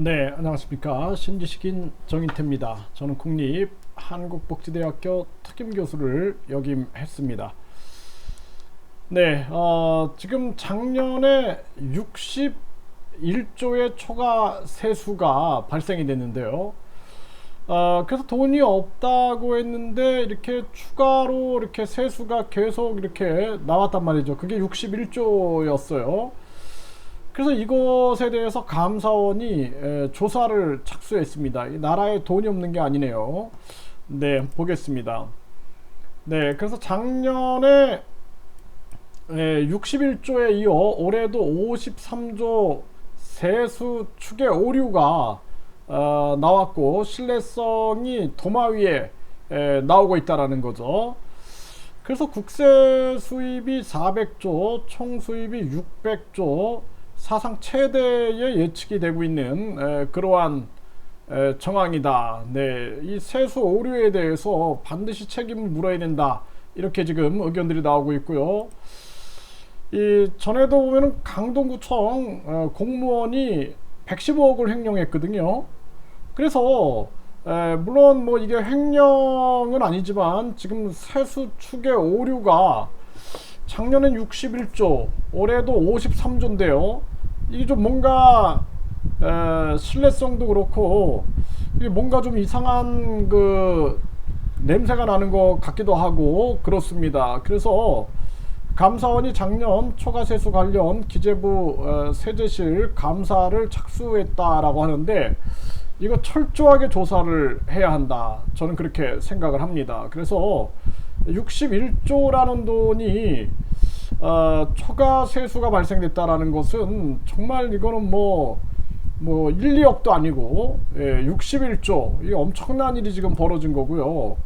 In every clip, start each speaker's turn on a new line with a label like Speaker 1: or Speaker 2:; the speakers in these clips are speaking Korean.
Speaker 1: 네, 안녕하십니까. 신지식인 정인태입니다. 저는 국립 한국복지대학교 특임 교수를 역임했습니다. 네, 어, 지금 작년에 61조의 초과 세수가 발생이 됐는데요. 어, 그래서 돈이 없다고 했는데 이렇게 추가로 이렇게 세수가 계속 이렇게 나왔단 말이죠. 그게 61조였어요. 그래서 이것에 대해서 감사원이 에, 조사를 착수했습니다. 이 나라에 돈이 없는 게 아니네요. 네, 보겠습니다. 네, 그래서 작년에 에, 61조에 이어 올해도 53조 세수 추계 오류가 어, 나왔고 신뢰성이 도마 위에 에, 나오고 있다라는 거죠. 그래서 국세 수입이 400조, 총 수입이 600조, 사상 최대의 예측이 되고 있는 에, 그러한 에, 정황이다. 네, 이 세수 오류에 대해서 반드시 책임을 물어야 된다. 이렇게 지금 의견들이 나오고 있고요. 이 전에도 보면은 강동구청 어, 공무원이 115억을 횡령했거든요. 그래서 에, 물론 뭐 이게 횡령은 아니지만 지금 세수 추계 오류가 작년엔 61조, 올해도 53조인데요. 이게 좀 뭔가 에, 신뢰성도 그렇고 이게 뭔가 좀 이상한 그 냄새가 나는 것 같기도 하고 그렇습니다. 그래서 감사원이 작년 초과세수 관련 기재부 어, 세제실 감사를 착수했다라고 하는데 이거 철저하게 조사를 해야 한다. 저는 그렇게 생각을 합니다. 그래서 61조라는 돈이 어, 초과 세수가 발생됐다라는 것은 정말 이거는 뭐, 뭐 1, 2억도 아니고 예, 61조 이게 엄청난 일이 지금 벌어진 거고요.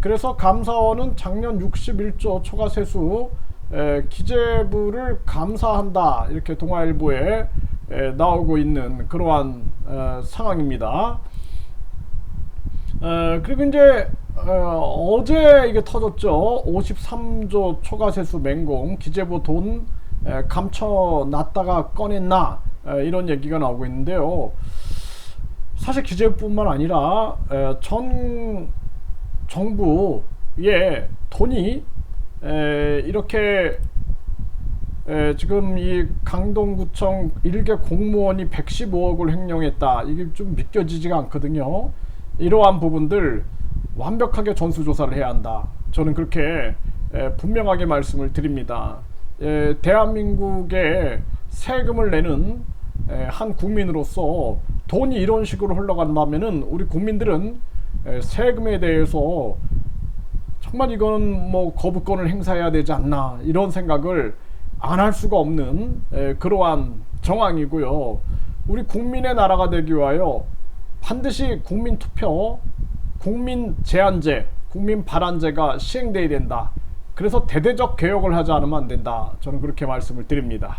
Speaker 1: 그래서 감사원은 작년 61조 초과 세수 에, 기재부를 감사한다 이렇게 동아일보에 에, 나오고 있는 그러한 에, 상황입니다. 어, 그리고 이제 어, 제 이게 터졌죠. 53조 초과세수 맹공 기재부 돈 에, 감춰 놨다가 꺼냈나 에, 이런 얘기가 나오고 있는데요. 사실 기재부뿐만 아니라 에, 전 정부에 돈이 에, 이렇게 에, 지금 이 강동구청 일개 공무원이 115억을 횡령했다. 이게 좀 믿겨지지가 않거든요. 이러한 부분들 완벽하게 전수조사를 해야 한다. 저는 그렇게 에, 분명하게 말씀을 드립니다. 에, 대한민국에 세금을 내는 에, 한 국민으로서 돈이 이런 식으로 흘러간다면은 우리 국민들은 에, 세금에 대해서 정말 이거는 뭐 거부권을 행사해야 되지 않나 이런 생각을 안 할 수가 없는 에, 그러한 정황이고요. 우리 국민의 나라가 되기 위하여 반드시 국민 투표, 국민 제한제, 국민 발안제가 시행돼야 된다. 그래서 대대적 개혁을 하지 않으면 안 된다. 저는 그렇게 말씀을 드립니다.